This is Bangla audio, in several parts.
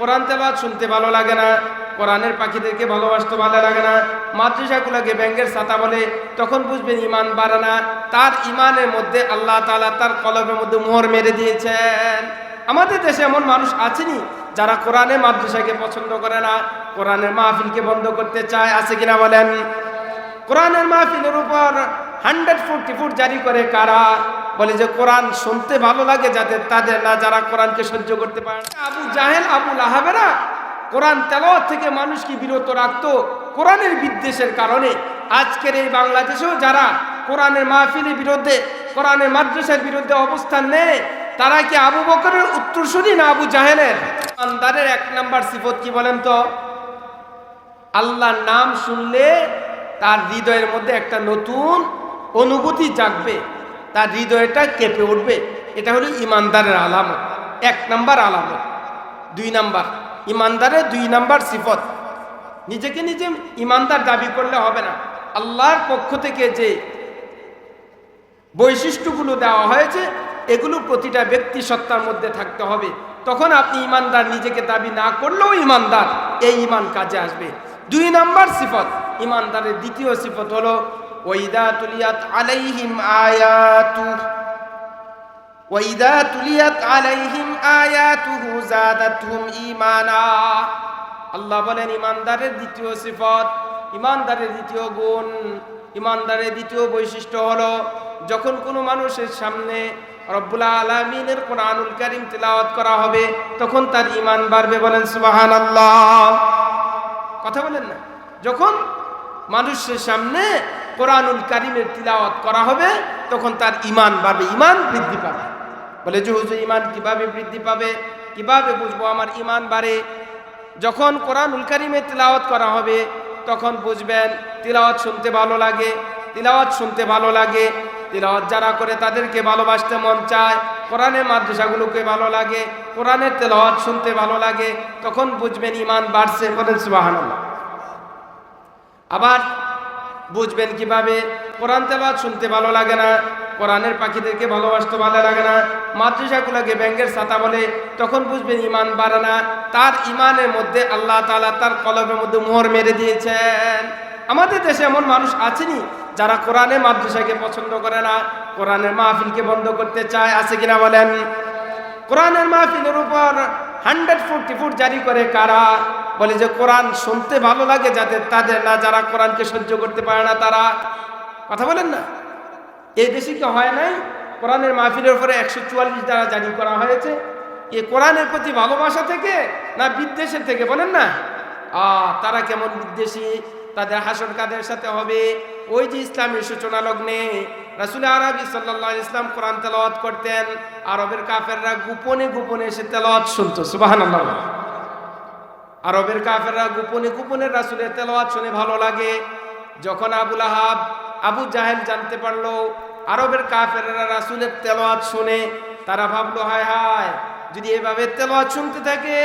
কোরআন তেলাওয়াত শুনতে ভালো লাগে না, কোরআনের পাখিদেরকে ভালোবাসতে ভালো লাগে না, মাদ্রাসাগুলোকে ব্যাংকের ছাতা বলে তখন বুঝবেন ইমান বাড়ে না, তার ইমানের মধ্যে আল্লাহ তালা তার কলমের মধ্যে মোহর মেরে দিয়েছেন। আমাদের দেশে এমন মানুষ আছেনি যারা কোরআনে মাদ্রাসাকে পছন্দ করে না, কোরআনের মাহফিলকে বন্ধ করতে চায়, আছে কিনা বলেন? কোরআনের মাহফিলের উপর হান্ড্রেড ফোরটি ফুট জারি করে কারা? বলে যে কোরআন শুনতে ভালো লাগে যাদের তাদের না যারা কোরআনকে সহ্য করতে পারে না। আবু জাহেল, আবু লাহাবেরা কোরআন তেলাওয়াত থেকে মানুষকে বিরত রাখতো কোরআনের বিদ্বেষের কারণে। আজকের এই বাংলাদেশেও যারা কোরআনের মাহফিলের বিরুদ্ধে, কোরআনের মাদ্রাসার বিরুদ্ধে অবস্থান নেয়, তারা কি আবু বকরের উত্তরসূরি না আবু জাহেলের? আন্দারের এক নাম্বার সিফত কি বলেন তো? আল্লাহর নাম শুনলে তার হৃদয়ের মধ্যে একটা নতুন অনুভূতি জাগবে। তার হৃদয়টা কেঁপে উঠবে। এটা হলো ইমানদারের আলামত। এক নাম্বার আলামত। দুই নাম্বার। ইমানদারের দুই নাম্বার সিফত। নিজেকে নিজে ইমানদার দাবি করলে হবে না। আল্লাহর পক্ষ থেকে যে বৈশিষ্ট্যগুলো দেওয়া হয়েছে, এগুলো প্রতিটা ব্যক্তি সত্তার মধ্যে থাকতে হবে। তখন আপনি ইমানদার, নিজেকে দাবি না করলেও ইমানদার। এই ইমান কাজে আসবে। দুই নাম্বার সিফত। ইমানদারের দ্বিতীয় সিফত হলো ওইদা তুলিয়াত আলাইহিম আয়াতু ওইদা তুলিয়াত আলাইহিম আয়াতুহু জাদাতহুম ঈমানা। আল্লাহ বলেন, ইমানদারের দ্বিতীয় সিফত, ইমানদারের দ্বিতীয় গুণ, ইমানদারের দ্বিতীয় বৈশিষ্ট্য হলো, যখন কোনো মানুষের সামনে রব্বুল আলমিনের কোরআনুল কারিম তেলাওয়াত করা হবে, তখন তার ইমান বাড়বে বলেন সুবাহান আল্লাহ কথা বলেন না? যখন মানুষের সামনে কোরআনুল কারিমের তিলাওয়াত করা হবে, তখন তার ইমান বাড়বে ইমান বৃদ্ধি পাবে। বলে যে হুজুর ইমান কীভাবে বৃদ্ধি পাবে? কীভাবে বুঝব আমার ইমান বাড়ে? যখন কোরআনুল কারিমে তিলাওয়াত করা হবে, তখন বুঝবেন, তিলাওয়াত শুনতে ভালো লাগে, তিলাওয়াত শুনতে ভালো লাগে, তিলাওয়াত যারা করে তাদেরকে ভালোবাসতে মন চায়, কোরআনের মাদ্রাসাগুলোকে ভালো লাগে, কোরআনের তেলাওয়াত শুনতে ভালো লাগে, তখন বুঝবেন ইমান বাড়ছে বলেন সুবহানাল্লাহ। আবার বুঝবেন কীভাবে? কোরআন তেলাওয়াত শুনতে ভালো লাগে না, কোরআনের পাখিদেরকে ভালোবাসতে ভালো লাগে না, মাদ্রাসাগুলোকে ব্যাঙ্গের ছাতা বলে তখন বুঝবেন ইমান বাড়ে না। তার ইমানের মধ্যে আল্লাহ তালা তার কলমের মধ্যে মোহর মেরে দিয়েছেন। আমাদের দেশে এমন মানুষ আছেনি যারা কোরআনের মাদ্রাসাকে পছন্দ করে না, কোরআনের মাহফিলকে বন্ধ করতে চায়, আছে কিনা বলেন? কোরআনের মাহফিলের উপর হান্ড্রেড ফোরটি ফুট জারি করে কারা? বলে যে, কোরআন শুনতে ভালো লাগে যাদের তাদের না, যারা কোরআনকে সহ্য করতে পারে না, তারা কথা বলেন না। এই দেশে কি হয় নাই। কোরআনের মাহফিলের উপরে একশো চুয়াল্লিশ দ্বারা জারি করা হয়েছে। এ কোরআনের প্রতি ভালোবাসা থেকে না বিদ্বেষের থেকে, বলেন না? তারা কেমন বিদ্বেষী? তাদের হাসন কাদের সাথে হবে? ওই যে ইসলামের সূচনা লগ্নে রাসুল আরবি সাল্লাহ ইসলাম কোরআন তেলাওয়াত করতেন। আরবের কাফেররা গোপনে গোপনে এসে তেলাওয়াত শুনতো। সুবাহান আরবের কাফেররা গোপনে গোপনে রাসুলের তেলাওয়াত শুনে ভালো লাগে। যখন আবুল আহাব আবু জাহেল জানতে পারল, আরবের কাফেররা রাসুলের তেলাওয়াত শুনে, তারা ভাবলো, হায় হায়, যদি এভাবে তেলাওয়াত শুনতে থাকে,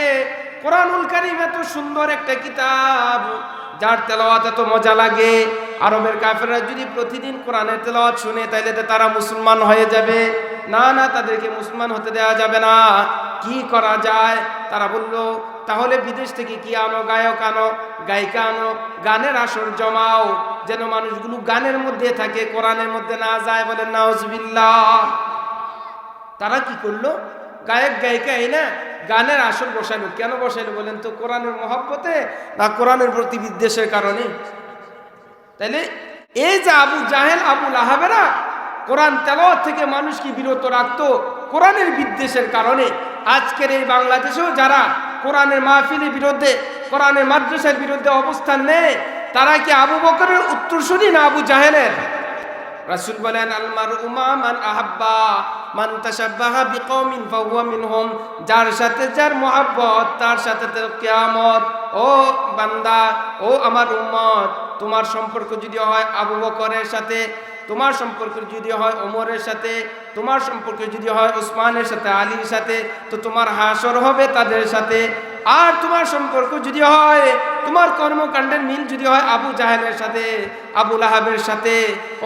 কোরআনুল কারিম এত সুন্দর একটা কিতাব, যার তেলাওয়াত এত মজা লাগে। আরবের কাফেররা যদি প্রতিদিন কোরআনের তেলাওয়াত শুনে, তাইলে তো তারা মুসলমান হয়ে যাবে। না না, তাদেরকে মুসলমান হতে দেওয়া যাবে না। কি করা যায়? তারা বলল, তাহলে বিদেশ থেকে কি আনো? গায়ক আনো, গায়িকা আনো, গানের আসর জমাও। যেন মানুষগুলো গানের মধ্যে থাকে, কোরআনের মধ্যে না যায় বলে নাউজবিল্লাহ। তারা কি করল? গায়ক, গায়িকা এই না, গানের আসর বসাইলো। কেন বসাইলো বলেন তো, কোরআনের মহব্বতে না কোরআনের প্রতি বিদ্বেষের কারণে? তাইলে এই যে আবু জাহেল, আবু লাহাবেরা কোরআন তেলাওয়াত থেকে মানুষকে বিরত রাখতো কোরআনের বিদ্বেষের কারণে। আজকের এই বাংলাদেশেও যারা কোরআনের মাহফিলের বিরুদ্ধে, কোরআনের মাদ্রাসার বিরুদ্ধে অবস্থান নেয়, তারা কি আবু বকরের উত্তরসূরি না আবু জাহেলের? রাসূল বলেন আলমার উমা মান আহাব্বা, মান তাশাব্বাহা বিকৌমিন ফাহুয়া মিনহুম। যার সাথে যার মোহাব্বত, তার সাথে কিয়ামত। ও বান্দা, ও আমার উম্মত, তোমার সম্পর্ক যদি হয় আবু বকরের সাথে তোমার সম্পর্ক যদি হয় ওমরের সাথে, তোমার সম্পর্ক যদি হয় উসমানের সাথে, আলীর সাথে, তো তোমার হাসর হবে তাদের সাথে। আর তোমার সম্পর্ক যদি হয়, তোমার কর্মকাণ্ডের মিল যদি হয় আবু জাহেলের সাথে, আবু লাহাবের সাথে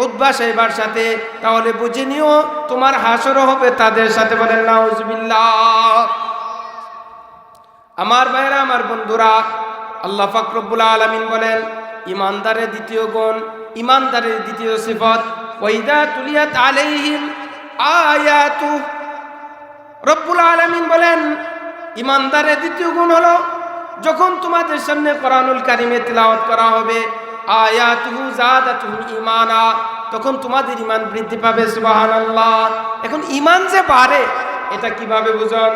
উদ্বা সাহেবার সাথে, তাহলে বুঝে নিও তোমার হাসরও হবে তাদের সাথে বলেন আমার ভাইরা আমার বন্ধুরা, আল্লাহ ফাকরবুল আলমিন বলেন ইমানদারের দ্বিতীয় গুণ ইমানদারের দ্বিতীয় সিফত ওইদা তুলিয়াত আলাইহিম আয়াতু। রব্বুল আলমিন বলেন, ইমানদারের দ্বিতীয় গুণ হলো, যখন তোমাদের সামনে কোরআনুল কারিমে তিলাওয়াত করা হবে, আয়াতুহু জাদাতুহু ইমানা তখন তোমাদের ইমান বৃদ্ধি পাবে, সুবহানাল্লাহ। এখন ইমান যে বাড়ে, এটা কীভাবে বুঝন?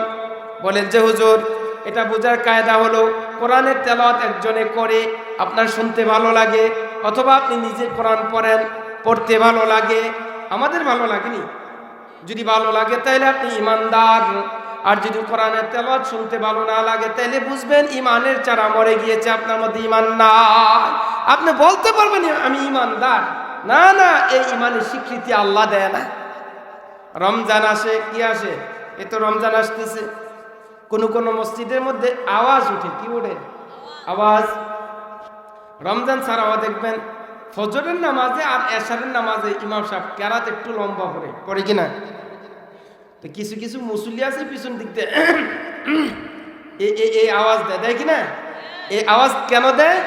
বলেন যে, হুজুর, এটা বোঝার কায়দা হলো, কোরআনের তেলাওয়াত একজনে করে, আপনার শুনতে ভালো লাগে অথবা আপনি নিজে কোরআন পড়েন, পড়তে ভালো লাগে। আমাদের ভালো লাগেনি? যদি ভালো লাগে তাহলে আপনি ইমানদার। আর যদি কোরআনের তেলাওয়াত শুনতে ভালো না লাগে তাহলে বুঝবেন ইমানের চারা মরে গিয়েছে, আপনার মধ্যে ইমান না আপনি বলতে পারবেন, আমি ইমানদার। না না, এই ইমানের স্বীকৃতি আল্লাহ দেয় না। রমজান আসে, কি আসে? এ তো রমজান আসতেছে। কোনো কোনো মসজিদের মধ্যে আওয়াজ উঠে কি ওঠে? আওয়াজ। রমজান ছাড়াও দেখবেন ফজরের নামাজে আর এশারের নামাজে ইমাম সাহেব কেরাত একটু লম্বা করে, পড়ে কিনা? তো কিছু কিছু মুসল্লি আছে পিছন দিক এ- এই আওয়াজ দেয় দেয় কিনা? এই আওয়াজ কেন দেয়?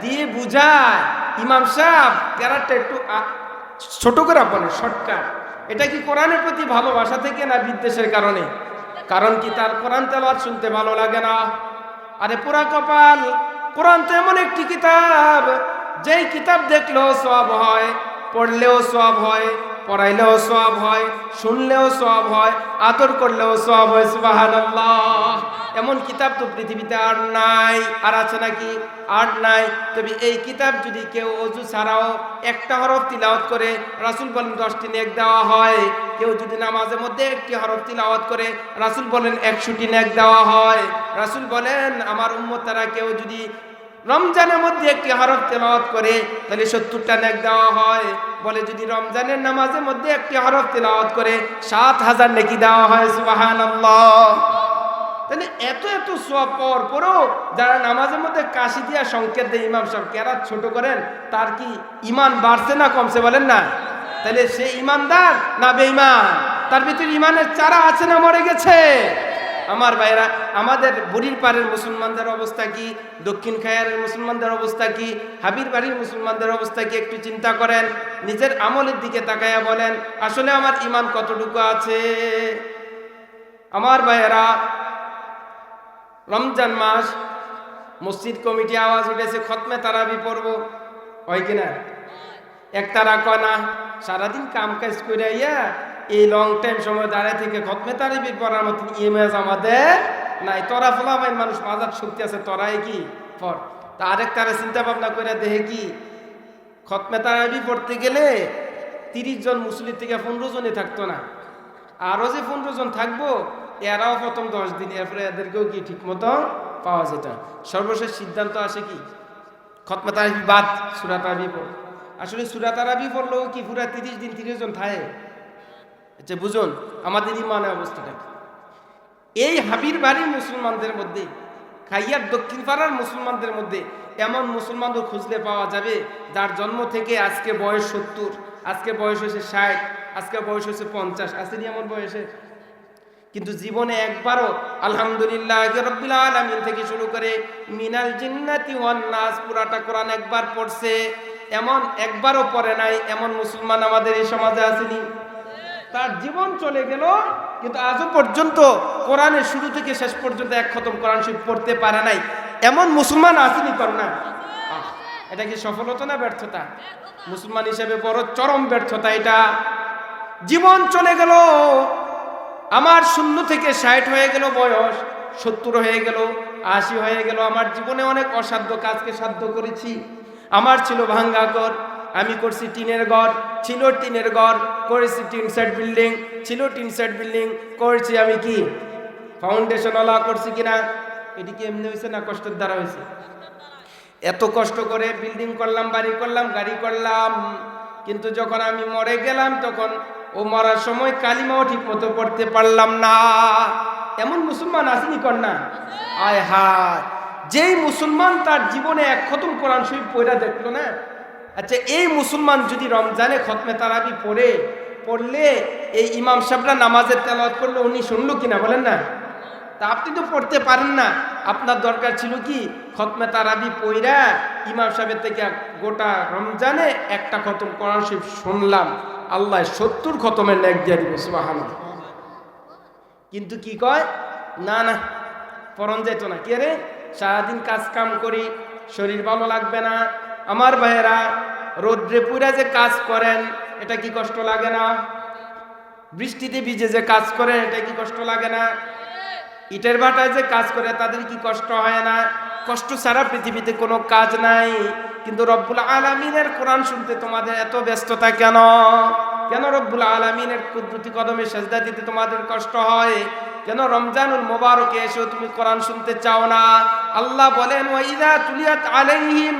দিয়ে বুঝায়, ইমাম সাহেব কেরাতটা একটু ছোট করে বলে শর্টকাট এটা কি কোরআনের প্রতি ভালোবাসা থেকে না বিদ্বেষের কারণে? কারণ কি তার কোরআন তেলাওয়াত শুনতে ভালো লাগে না? আরে পুরা কপাল! কোরআন তো এমন একটি কিতাব যেই কিতাব দেখলেও সব হয় পড়লেও সব হয় পড়াইলেও সব হয়, শুনলেও সব হয়, আদর করলেও সব হয়, সুবহানাল্লাহ। এমন কিতাব তো পৃথিবীতে আর নাই, আর আছে নাকি? আর নাই। তবে এই কিতাব যদি কেউ অজু ছাড়াও একটা হরফ তিলাওয়াত করে, রাসূল বলেন দশটি নেক দেওয়া হয়। কেউ যদি নামাজের মধ্যে একটি হরফ তিলাওয়াত করে, রাসূল বলেন একশোটি নেক দেওয়া হয়। রাসূল বলেন, আমার উম্মত তারা কেউ যদি রমজানের মধ্যে একটি হরফ তেলাওয়াত করে, তাহলে সত্তরটা নেক দেওয়া হয়। বলে যদি রমজানের নামাজের মধ্যে একটি হরফ তেলাওয়াত করে, সাত হাজার নেকি দেওয়া হয়, সুবহানাল্লাহ। তাহলে এত এত সব পর পরও যারা নামাজের মধ্যে কাশি দিয়া সংকেত দেয়, ইমাম সাহেব, কেরাত ছোট করেন, তার কি ইমান বাড়ছে না কমছে বলেন না? তাহলে সে ইমানদার না বেঈমান? তার ভিতরে ইমানের চারা আছে না মরে গেছে? আমার ভাইরা আমাদের বুড়ির পাড়ের মুসলমানদের অবস্থা কি? দক্ষিণ খায়ারের মুসলমানদের অবস্থা কি? হাবির বাড়ির মুসলমানদের অবস্থা কি? একটু চিন্তা করেন। নিজের আমলের দিকে তাকাইয়া বলেন, আসলে আমার ইমান কতটুকু আছে? আমার ভাইয়েরা, রমজান মাস, মসজিদ কমিটি আওয়াজ উঠেছে, খতমে তারাবি পড়ব। হয় কিনা এক তারা কয়, না, সারাদিন কাম কাজ করে ইয়া এই লং টাইম সময় দাঁড়ায় থেকে খতমে তারাবি পড়ার মতন ইমেজ আমাদের নাই। তরা ফলাফাইন মানুষ মাজার শক্তি আছে, তরাই কি? পর। তা আরেক তারা চিন্তা ভাবনা করে দেখে কি? খতমে তারাবি পড়তে গেলে তিরিশ জন মুসলিম থেকে পনেরো জনই থাকতো না। আরও যে পনেরো জন থাকব, এরাও প্রথম দশ দিন, এরপরে এদেরকেও কি ঠিক মতো পাওয়া যেত? সর্বশেষ সিদ্ধান্ত আসে কি? খতমে তারাবি বাদ, সুরা তারাবি পড়। আসলে সুরা তারাবি পড়লেও কি পুরা তিরিশ দিন তিরিশ জন থাকে? আচ্ছা বুঝুন, আমাদের ইমানের অবস্থাটা কি? এই হাবির বাড়ির মুসলমানদের মধ্যে, খাইয়ার দক্ষিণ পাড়ার মুসলমানদের মধ্যে এমন মুসলমানদের খুঁজলে পাওয়া যাবে, যার জন্ম থেকে আজকে বয়স সত্তর, আজকে বয়স হয়েছে ষাট, আজকে বয়স হয়েছে পঞ্চাশ, আসেনি এমন বয়সে কিন্তু জীবনে একবারও আলহামদুলিল্লাহ থেকে শুরু করে মিনাল জিন্নাতি ওয়ান নাস পুরাটা কোরআন একবার পড়ছে, এমন একবারও পড়ে নাই, এমন মুসলমান আমাদের এই সমাজে আসেনি তার জীবন চলে গেল, কিন্তু আজও পর্যন্ত কোরআনের শুরু থেকে শেষ পর্যন্ত এক খতম কোরআন শরীফ পড়তে পারে নাই। এমন মুসলমান আসেনি কর না এটা কি সফলতা না ব্যর্থতা? মুসলমান হিসেবে বড় চরম ব্যর্থতা এটা। জীবন চলে গেল, আমার শূন্য থেকে ষাট হয়ে গেল বয়স, সত্তর হয়ে গেল, আশি হয়ে গেল। আমার জীবনে অনেক অসাধ্য কাজকে সাধ্য করেছি। আমার ছিল ভাঙ্গা ঘর আমি করছি টিনের ঘর, ছিল টিনের ঘর, করেছি টিন সেট বিল্ডিং, ছিল টিন সেট বিল্ডিং, করেছি আমি কি? ফাউন্ডেশন ফাউন্ডেশনওয়ালা করছি কিনা? এটি কি এমনি হয়েছে না কষ্টের দ্বারা হয়েছে? এত কষ্ট করে বিল্ডিং করলাম, বাড়ি করলাম, গাড়ি করলাম। কিন্তু যখন আমি মরে গেলাম, তখন ও মরার সময় কালিমাও ঠিক মতো পড়তে পারলাম না। এমন মুসলমান আসেনি কন্যা? আয় হায়! যেই মুসলমান তার জীবনে এক খতম কোরআন শরীফ পড়া দেখল না আচ্ছা এই মুসলমান যদি রমজানে খতমে তারাবি পড়ে, পড়লে এই ইমাম সাহেবরা নামাজের তেলাওয়াত করলে উনি শুনলো কিনা বলেন না? তা আপনি তো পড়তে পারেন না। আপনার দরকার ছিল কি? খতমে তারাবি পইরা ইমাম সাহেবের থেকে গোটা রমজানে একটা খতম কোরআন শরীফ শুনলাম। আল্লাহ সত্তর খতমের ন্যাক দিয়ে দিব, সুবহানাল্লাহ। কিন্তু কি কয়? না না, পরন যেত না। কে রে? সারাদিন কাজ কাম করি, শরীর ভালো লাগবে না আমার ভাইয়েরা, রোদ্রে পুরা যে কাজ করেন, এটা কি কষ্ট লাগে না? বৃষ্টিতে ভিজে যে কাজ করেন, এটা কি কষ্ট লাগে না? ইটের ভাটায় যে কাজ করে, তাদের কি কষ্ট হয় না? কষ্ট ছাড়া পৃথিবীতে কোনো কাজ নাই। কিন্তু রব্বুল আলমিনের কোরআন শুনতে তোমাদের এত ব্যস্ততা কেন? কেন রব্বুল আলমিনের কুদরতি কদমে সেজদা দিতে তোমাদের কষ্ট হয়? কেন রমজানুল মোবারকে এসেও তুমি কোরআন শুনতে চাও না? আল্লাহ বলেন ওয়াইদা তুলিয়াত আলাইহিম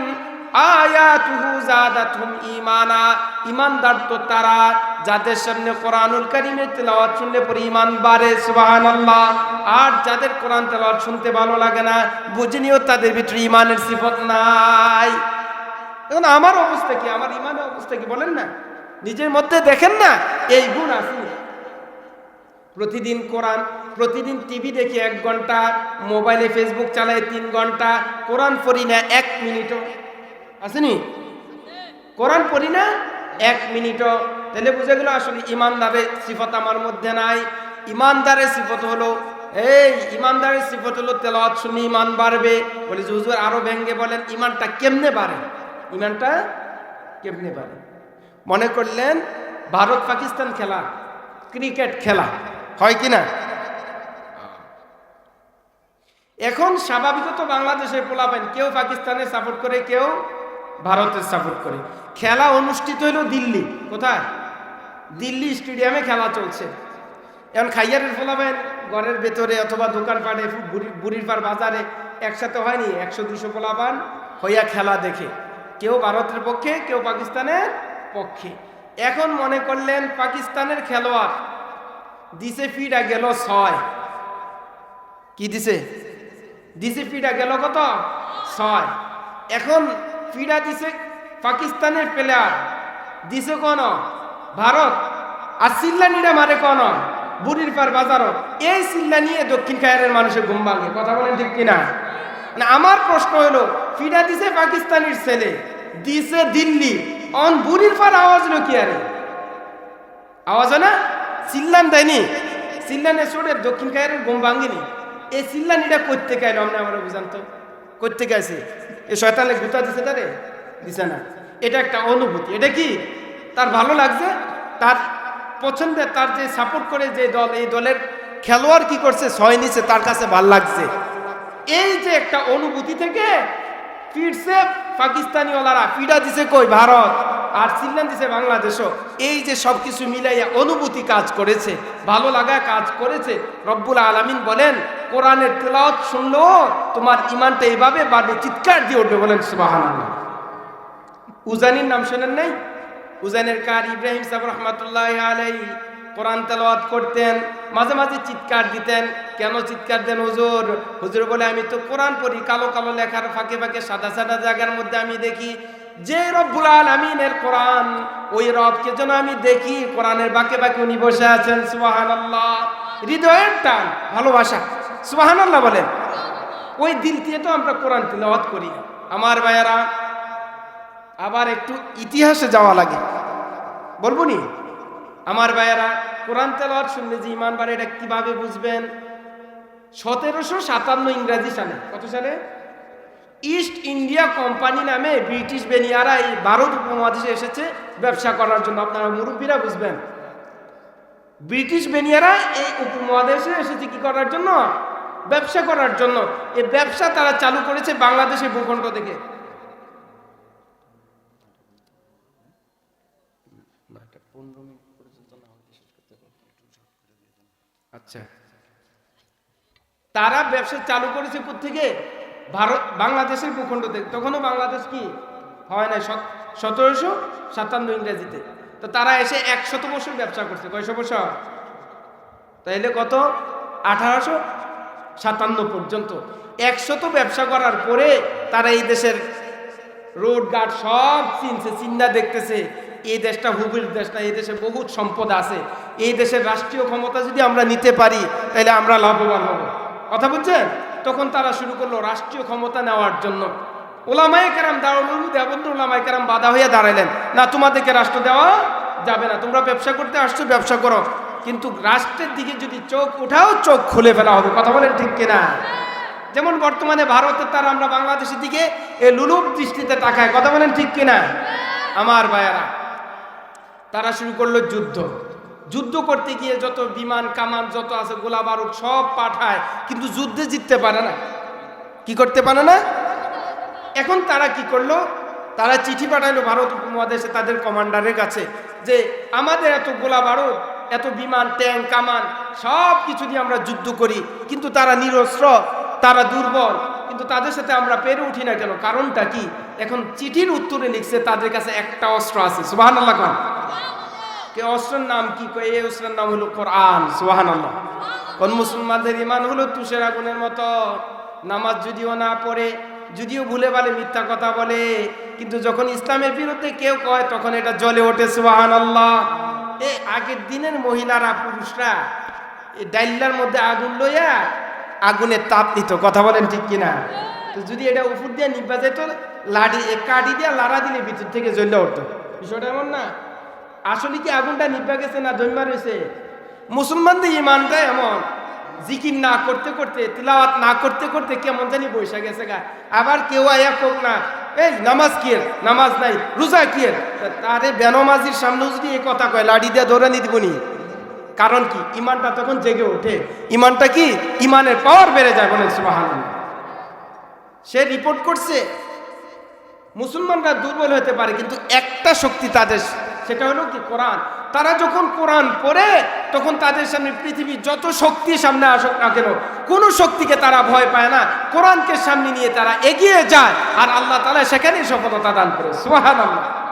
তো তারা, যাদের পরে বাড়ে আর যাদের শুনতে ভালো লাগে না তাদের ভিতরে নাই। এখন আমার অবস্থা কি? আমার ঈমানের অবস্থা কি বলেন না? নিজের মধ্যে দেখেন না, এই গুণ আছে প্রতিদিন কোরআন, প্রতিদিন টিভি দেখি এক ঘণ্টা, মোবাইলে ফেসবুক চালাই তিন ঘণ্টা, কোরআন পড়ি না এক মিনিটও। আসেনি? কোরআন পড়ি না? এক মিনিটও। তাহলে বুঝে গেল আসলে ইমানদারের সিফত আমার মধ্যে নাই। ইমানদারের সিফত হলো, এই ইমানদারের সিফত হলো তেলাওয়াত শুনে ইমান বাড়বে। বলে যে হুজুর আরও ভেঙ্গে বলেন, ইমানটা কেমনে বাড়ে? ইমানটা কেমনে বাড়ে? মনে করলেন, ভারত পাকিস্তান খেলা, ক্রিকেট খেলা, হয় কি না? এখন স্বাভাবিকত বাংলাদেশের পোলাবেন কেউ পাকিস্তানের সাপোর্ট করে, কেউ ভারতের সাপোর্ট করে। খেলা অনুষ্ঠিত হলো দিল্লি। কোথায়? দিল্লি স্টেডিয়ামে খেলা চলছে। এখন খাইয়ারের ফলাবেন ঘরের ভেতরে অথবা দোকানপাটে বুড়ির পার বাজারে একসাথে হয়নি, একশো দুশো পোলাপান হইয়া খেলা দেখে। কেউ ভারতের পক্ষে, কেউ পাকিস্তানের পক্ষে। এখন মনে করলেন পাকিস্তানের খেলোয়াড় দিছে ফিডা গেল ছয়। কি দিছে? দিছে ফিডা গেল কত? ছয়। এখন ফিডা দিছে পাকিস্তানের প্লেয়ার। দিছে কোন? ভারত। আর সিল্লানিরা মারে কোন? বুড়ির পার বাজারও এই সিল্লা নিয়ে দক্ষিণ কায়ারের মানুষের ঘুম ভাঙে। কথা বলেন ঠিক কিনা? মানে আমার প্রশ্ন হলো ফিডা দিছে পাকিস্তানের ছেলে, দিছে দিল্লি। অন বুড়ির পার আওয়াজ হলো কি আরে? আওয়াজ না? চিল্লান দেয়নি? চিল্লানে চোরের দক্ষিণ কায়ের ঘুম ভাঙেনি। এই চিল্লানিটা করতে গেল আমরা আমরা বুঝান তো। করতে গেছে এ শয়তানে গুতা দিছে তারে? দিছে না। এটা একটা অনুভূতি। এটা কি? তার ভালো লাগছে? তার পছন্দের, তার যে সাপোর্ট করে যে দল, এই দলের খেলোয়াড় কি করছে? ছয় নিছে তার কাছে ভালো লাগছে। এই যে একটা অনুভূতি থেকে ফিরছে পাকিস্তানি ওলারা ফিডা দিছে কই? ভারত। আর সিল্লান দিছে বাংলাদেশও। এই যে সব কিছু মিলাইয়া অনুভূতি কাজ করেছে, ভালো লাগা কাজ করেছে, রব্বুল আলামিন বলেন, কোরআনের তেলাওয়াত শুনলো, তোমার ইমানটা এইভাবে বাড়বে, চিৎকার দিয়ে উঠবে বলেন সুবহানাল্লাহ। উজানির নাম শোনেন নাই? উজানের কার ইব্রাহিম সাহেব রহমতুল্লাহ আলাই কোরআন তেলাওয়াত করতেন, মাঝে মাঝে চিৎকার দিতেন, কেন চিৎকার দেন হুজুর? হুজুর বলে, আমি তো কোরআন পড়ি, কালো কালো লেখার ফাঁকে ফাঁকে সাদা সাদা জায়গার মধ্যে আমি দেখি যে রব্বুল আলামিনের কোরআন, ওই রবকে যেন আমি দেখি, কোরআনের বাকে বাঁকে উনি বসে আছেন, সুবহানাল্লাহ। হৃদয়ের টান, ভালোবাসা, সুবহানাল্লাহ বলেন। ওই দিল দিয়ে তো আমরা কোরআন তেলাওয়াত করি। আমার ভাইয়ারা, আবার একটু ইতিহাসে যাওয়া লাগে। বলব নি? আমার ভাইয়েরা, কোরআন তেলাওয়াত শুনলে যে ইমান বাড়ে এটা কীভাবে বুঝবেন? সতেরোশো সাতান্ন ইংরাজি সালে, কত সালে? ইস্ট ইন্ডিয়া কোম্পানি নামে ব্রিটিশ বেনিয়ারা এই ভারত উপমহাদেশে এসেছে ব্যবসা করার জন্য। আপনারা মুরব্বীরা বুঝবেন। ব্রিটিশ বেনিয়ারা এই উপমহাদেশে এসেছে কি করার জন্য? ব্যবসা করার জন্য। এই ব্যবসা তারা চালু করেছে বাংলাদেশের ভূখণ্ড থেকে। আচ্ছা। তারা ব্যবসা চালু করেছে থেকে ভারত বাংলাদেশের ভূখণ্ড থেকে তখনও বাংলাদেশ কি? হয় নাই সতেরোশো সাতান্ন ইংরেজিতে। তো তারা এসে একশত বছর ব্যবসা করছে। কয়শো বছর? তাইলে কত? আঠারোশো সাতান্ন পর্যন্ত। একশত ব্যবসা করার পরে তারা এই দেশের রোড গার্ড সব চিনছে চিন্তা দেখতেছে। এই দেশটা হুবির দেশ না, এই দেশে বহুত সম্পদ আছে। এই দেশের রাষ্ট্রীয় ক্ষমতা যদি আমরা নিতে পারি তাহলে আমরা লাভবান হব। কথা বুঝছেন? তখন তারা শুরু করল রাষ্ট্রীয় ক্ষমতা নেওয়ার জন্য। ওলামায়ে কেরাম দারুল দেবন্দ্র ওলামায়ে কেরাম বাধা হয়ে দাঁড়াইলেন। না, তোমাদেরকে রাষ্ট্র দেওয়া যাবে না, তোমরা ব্যবসা করতে আসছো, ব্যবসা করো। কিন্তু রাষ্ট্রের দিকে যদি চোখ উঠাও চোখ খুলে ফেলা হবে। কথা বলেন ঠিক কিনা? যেমন বর্তমানে ভারতের তার আমরা বাংলাদেশের দিকে এ লুলুপ দৃষ্টিতে তাকায় কথা বলেন ঠিক কিনা? আমার ভাইয়ারা, তারা শুরু করল যুদ্ধ। যুদ্ধ করতে গিয়ে যত বিমান, কামান, যত আছে, গোলা বারুদ সব পাঠায়, কিন্তু যুদ্ধে জিততে পারে না। কি করতে পারে না? এখন তারা কি করল? তারা চিঠি পাঠাইলো ভারত উপমহাদেশে তাদের কমান্ডারের কাছে যে, আমাদের এত গোলা বারুদ, এত বিমান, ট্যাঙ্ক, কামান, সব কিছু দিয়ে আমরা যুদ্ধ করি, কিন্তু তারা নিরস্ত্র, তারা দুর্বল, কিন্তু তাদের সাথে আমরা পেরে উঠি না কেন? কারণটা কি? এখন চিঠির উত্তরে লিখছে তাদের কাছে একটা অস্ত্র আছে। সুবাহ আল্লাহ কে অস্ত্রের নাম কি? কয়, এই অস্ত্রের নাম হলো কোরআন। সুবাহান আল্লাহ কোন মুসলমানদের ইমান হলো তুষের আগুনের মতো। নামাজ যদিও না পড়ে, যদিও ভুলে বলে মিথ্যা কথা বলে, কিন্তু যখন ইসলামের বিরুদ্ধে কেউ কয়, তখন এটা জ্বলে ওঠে সুবাহান আল্লাহ এই আগের দিনের মহিলারা, পুরুষরা এই ডাইল্লার মধ্যে আগুন লইয়া আগুনের তাপ নিত কথা বলেন ঠিক কিনা? তো যদি এটা উপর দিয়ে নিবা যেত লাডি কাটি দিয়ে লাড়া দিলে ভিতর থেকে জ্বলে উঠতো। বিষয়টা এমন না। আসলে কি আগুনটা নিভা গেছে না জন্মা রয়েছে? মুসলমানদের ইমানটা এমন। জিকির না করতে করতে, তিলাওয়াত না করতে করতে কেমন জানি বৈশা গেছে গা। আবার কেউ আয়া কোক না, এই, নামাজ কি নামাজ নাই, রোজা কি তারে বেনমাজির সামনে যদি এই কথা কয়, লাড়ি দিয়ে দৌড়ানি দিবনি কারণ কি? ইমানটা তখন জেগে ওঠে। ইমানটা কি? ইমানের পাওয়ার বেড়ে যায় সুবহানাল্লাহ। সে রিপোর্ট করছে, মুসলমানরা দুর্বল হতে পারে, কিন্তু একটা শক্তি তাদের সেটা হলো কি কোরআন? তারা যখন কোরআন পড়ে, তখন তাদের সামনে পৃথিবীর যত শক্তি সামনে আসুক না কেন, কোনো শক্তিকে তারা ভয় পায় না। কোরআনকে সামনে নিয়ে তারা এগিয়ে যায় আর আল্লাহ তালা সেখানেই সফলতা দান করে। সোহান আল্লাহ